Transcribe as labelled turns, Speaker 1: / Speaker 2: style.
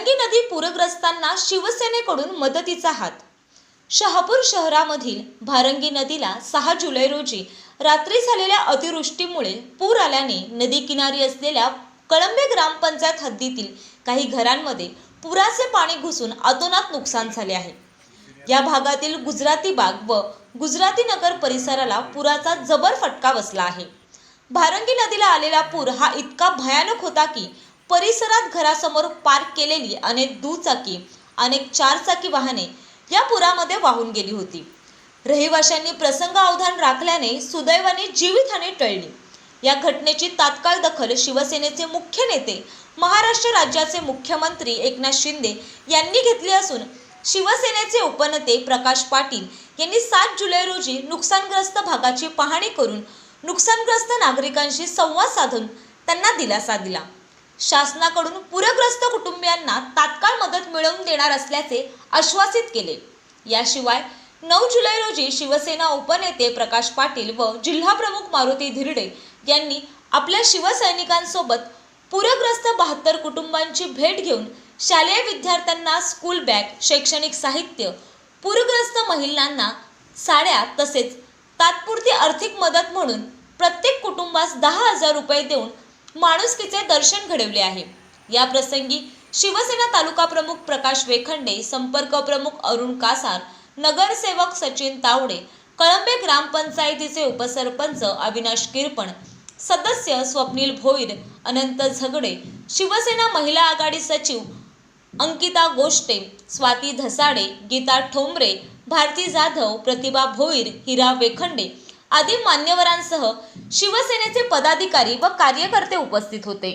Speaker 1: नदी पूरग्रस्तांना शिवसेनेकडून मदतीचा हात. शहापूर शहरामधील भारंगी नदीला सहा जुलै रोजी रात्री झालेल्या अतिवृष्टीमुळे पूर आल्याने नदी किनारी असलेल्या कळंबे ग्रामपंचायत हद्दीतील काही घरांमध्ये पुराचे पाणी घुसून अतोनात नुकसान झाले आहे. या भागातील गुजराती बाग व गुजराती नगर परिसराला पुराचा जबर फटका बसला आहे. भारंगी नदीला आलेला पूर हा इतका भयानक होता की परिसरात घरासमोर पार्क केलेली अनेक दुचाकी अनेक चारचाकी वाहने या पुरामध्ये वाहून गेली होती. रहिवाशांनी प्रसंग अवधान राखल्याने सुदैवाने जीवितहानी टळली. या घटनेची तात्काळ दखल शिवसेनेचे मुख्य नेते महाराष्ट्र राज्याचे मुख्यमंत्री एकनाथ शिंदे यांनी घेतली असून शिवसेनेचे उपनेते प्रकाश पाटील यांनी सात जुलै रोजी नुकसानग्रस्त भागाची पाहणी करून नुकसानग्रस्त नागरिकांशी संवाद साधून त्यांना दिलासा दिला. शासनाकडून पूरग्रस्त कुटुंबियांना तात्काळ मदत मिळवून देणार असल्याचे आश्वासित केले. याशिवाय नऊ जुलै रोजी शिवसेना उपनेते प्रकाश पाटील व जिल्हाप्रमुख मारुती धिरडे यांनी आपल्या शिवसैनिकांसोबत पूरग्रस्त बहात्तर कुटुंबांची भेट घेऊन शालेय विद्यार्थ्यांना स्कूल बॅग शैक्षणिक साहित्य पूरग्रस्त महिलांना साड्या तसेच तात्पुरती आर्थिक मदत म्हणून प्रत्येक कुटुंबास दहा हजार रुपये देऊन माणुसकीचे दर्शन घडवले आहे. या प्रसंगी शिवसेना तालुका प्रमुख प्रकाश वेखंडे संपर्क प्रमुख अरुण कासार नगरसेवक सचिन तावडे कळंबे ग्रामपंचायतीचे उपसरपंच अविनाश किरपण सदस्य स्वप्नील भोईर अनंत झगडे शिवसेना महिला आघाडी सचिव अंकिता गोष्टे स्वाती धसाडे गीता ठोंबरे भारती जाधव प्रतिभा भोईर हिरा वेखंडे आदी मान्यवरांसह शिवसेनेचे पदाधिकारी व कार्यकर्ते उपस्थित होते.